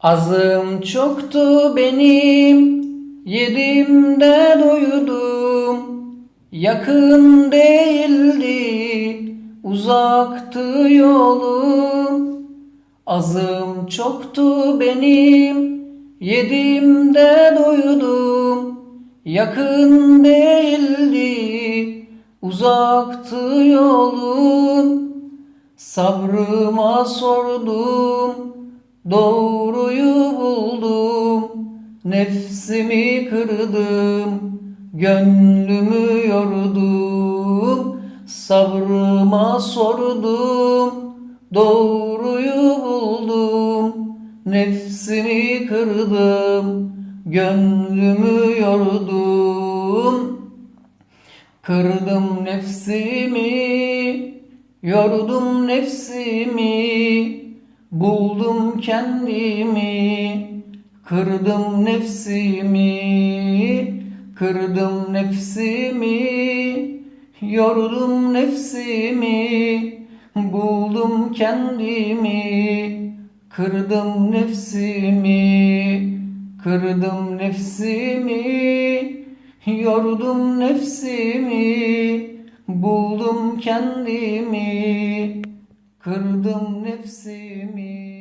Azım çoktu benim, yedim doyudum. Yakın değildi, uzaktı yolum. Azım çoktu benim, yedim doyudum. Yakın değildi, uzaktı yolum. Sabrıma sordum, doğruyu buldum. Nefsimi kırdım, gönlümü yordum. Sabrıma sordum, doğruyu buldum. Nefsimi kırdım, gönlümü yordum. Kırdım nefsimi, yordum nefsimi, buldum kendimi. Kırdım nefsimi, kırdım nefsimi, yordum nefsimi, buldum kendimi. Kırdım nefsimi, kırdım nefsimi, Yordum nefsimi, buldum kendimi, kırdım nefsimi.